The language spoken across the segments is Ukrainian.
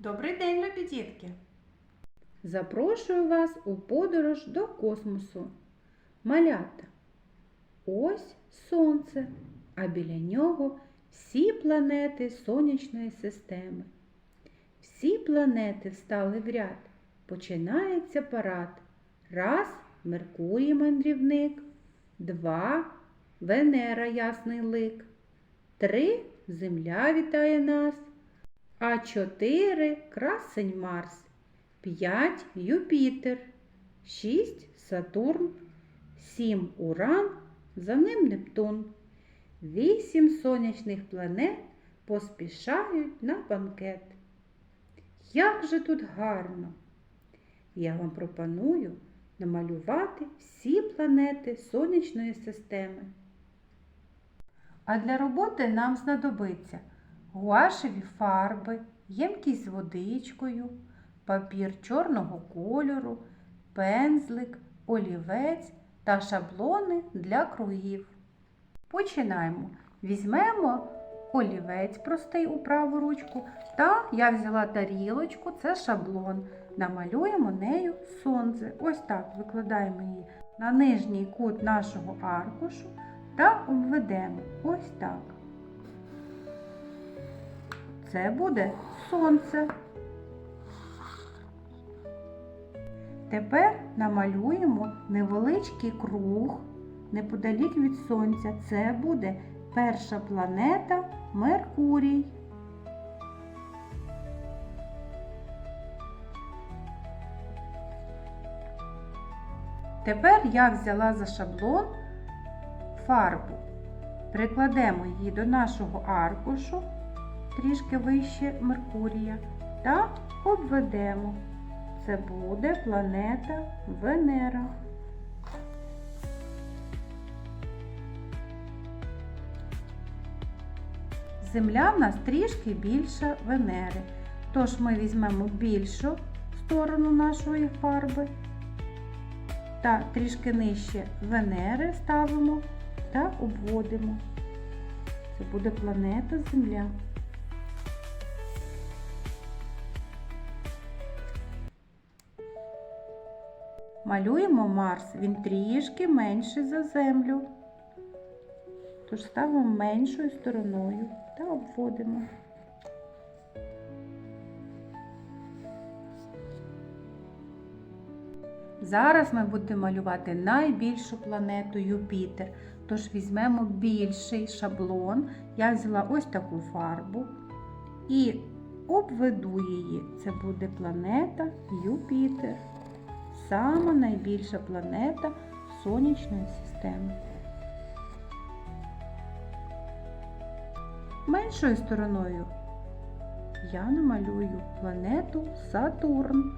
Добрий день, любі дітки! Запрошую вас у подорож до космосу. Малята. Ось Сонце, а біля нього всі планети Сонячної системи. Всі планети встали в ряд. Починається парад. Раз Меркурій мандрівник, два Венера ясний лик, три Земля вітає нас, а чотири красень Марс. 5 Юпітер, 6 Сатурн, 7 Уран, за ним Нептун. Вісім сонячних планет поспішають на банкет. Як же тут гарно! Я вам пропоную намалювати всі планети сонячної системи. А для роботи нам знадобиться гуашеві фарби, ємкість з водичкою, папір чорного кольору, пензлик, олівець та шаблони для кругів. Починаємо. Візьмемо олівець простий у праву ручку та я взяла тарілочку, це шаблон. Намалюємо нею сонце. Ось так викладаємо її на нижній кут нашого аркушу та обведемо ось так. Це буде сонце. Тепер намалюємо невеличкий круг неподалік від сонця. Це буде перша планета Меркурій. Тепер я взяла за шаблон фарбу. Прикладемо її до нашого аркушу трішки вище Меркурія та обведемо. Це буде планета Венера. Земля в нас трішки більша Венери. Тож ми візьмемо більшу сторону нашої фарби та трішки нижче Венери ставимо та обводимо. Це буде планета Земля. Малюємо Марс, він трішки менший за Землю. Тож ставимо меншою стороною та обводимо. Зараз ми будемо малювати найбільшу планету Юпітер. Тож візьмемо більший шаблон. Я взяла ось таку фарбу і обведу її. Це буде планета Юпітер. Сама найбільша планета Сонячної системи. Меншою стороною я намалюю планету Сатурн.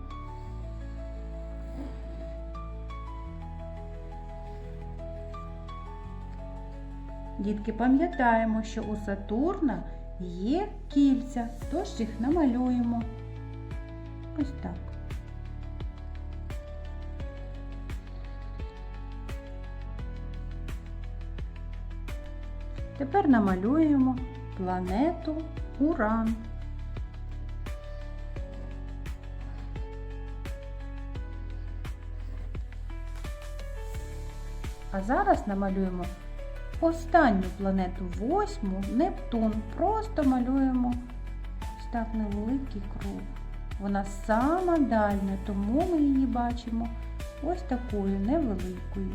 Дітки, пам'ятаємо, що у Сатурна є кільця, тож їх намалюємо. Ось так. Тепер намалюємо планету Уран. А зараз намалюємо останню планету восьму Нептун. Просто малюємо ось так невеликий круг. Вона сама дальня, тому ми її бачимо ось такою невеликою.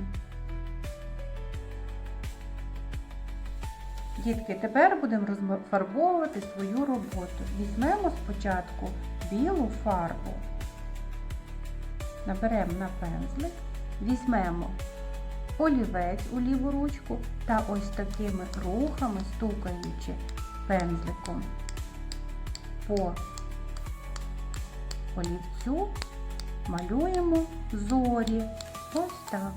Дітки, тепер будемо розфарбовувати свою роботу. Візьмемо спочатку білу фарбу, наберемо на пензлик, візьмемо олівець у ліву ручку та ось такими рухами, стукаючи пензликом по олівцю, малюємо зорі. Ось так.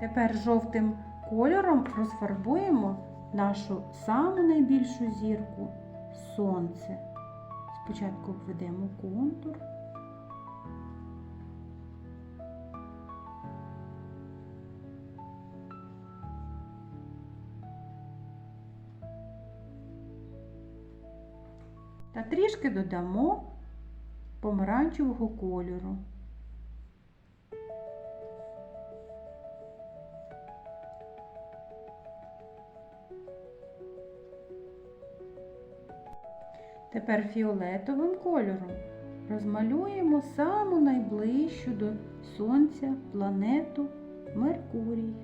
Тепер жовтим кольором розфарбуємо нашу саму найбільшу зірку сонце. Спочатку обведемо контур. та трішки додамо помаранчевого кольору. Тепер фіолетовим кольором розмалюємо саму найближчу до Сонця планету Меркурій.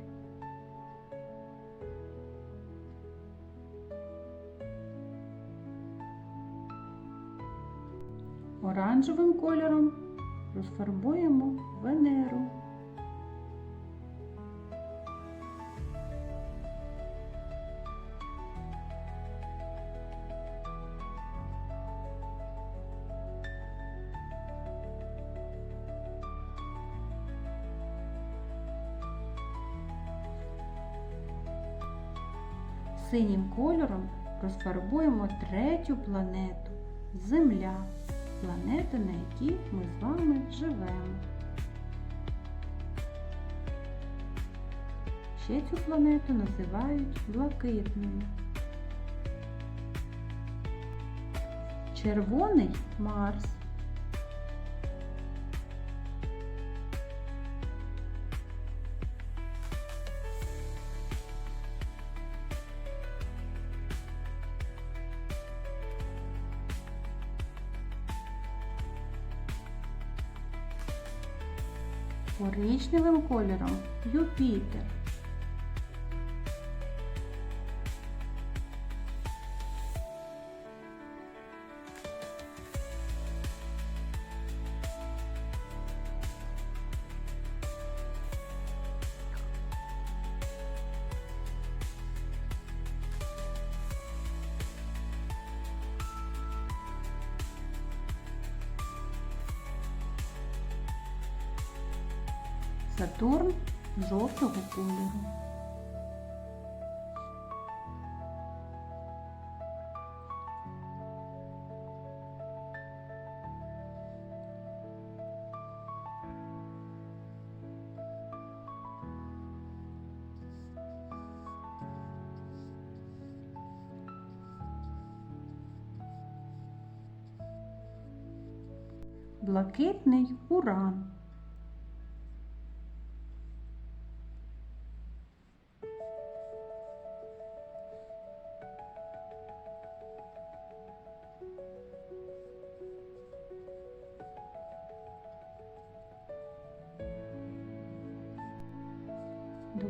Оранжевим кольором розфарбуємо Венеру. Синім кольором розфарбуємо третю планету Земля, планета, на якій ми з вами живемо. Ще цю планету називають блакитною. Червоний Марс. Коричневим кольором Юпітер. Сатурн жовтого кольору. Блакитний уран.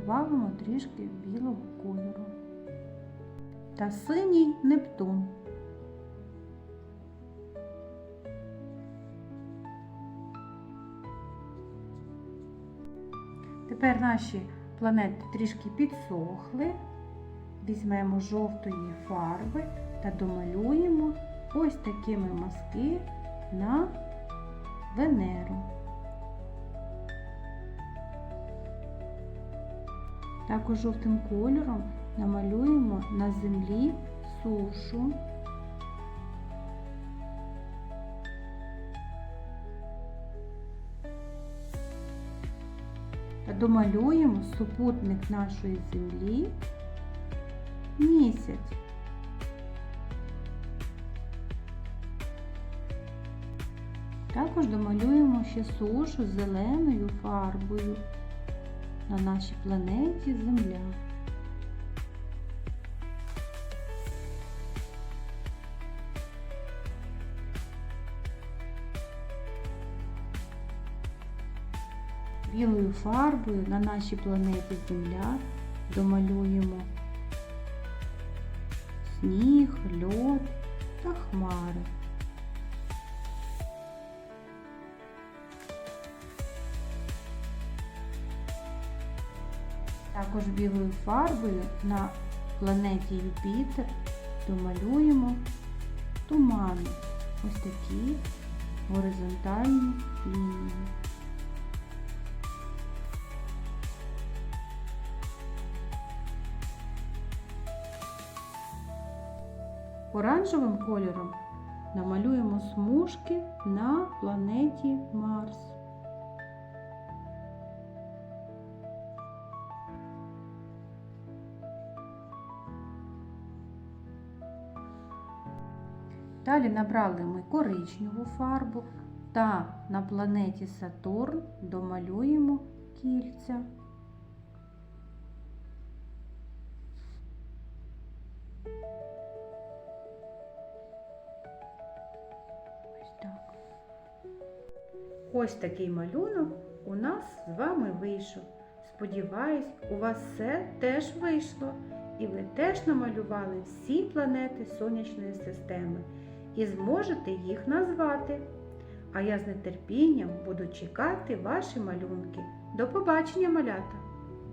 Добавимо трішки білого кольору та синій Нептун. Тепер наші планети трішки підсохли. Візьмемо жовтої фарби та домалюємо ось такими мазки на Венеру. Також жовтим кольором намалюємо на землі сушу. Домалюємо супутник нашої землі місяць. Також домалюємо ще сушу зеленою фарбою на нашій планеті Земля. Білою фарбою на нашій планеті Земля домалюємо сніг, льод та хмари. Також білою фарбою на планеті Юпітер домалюємо тумани. Ось такі горизонтальні лінії. Оранжевим кольором намалюємо смужки на планеті Марс. Далі набрали ми коричневу фарбу та на планеті Сатурн домалюємо кільця. Ось так. Ось такий малюнок у нас з вами вийшов. Сподіваюсь, у вас все теж вийшло, і ви теж намалювали всі планети сонячної системи і зможете їх назвати. А я з нетерпінням буду чекати ваші малюнки. До побачення, малята!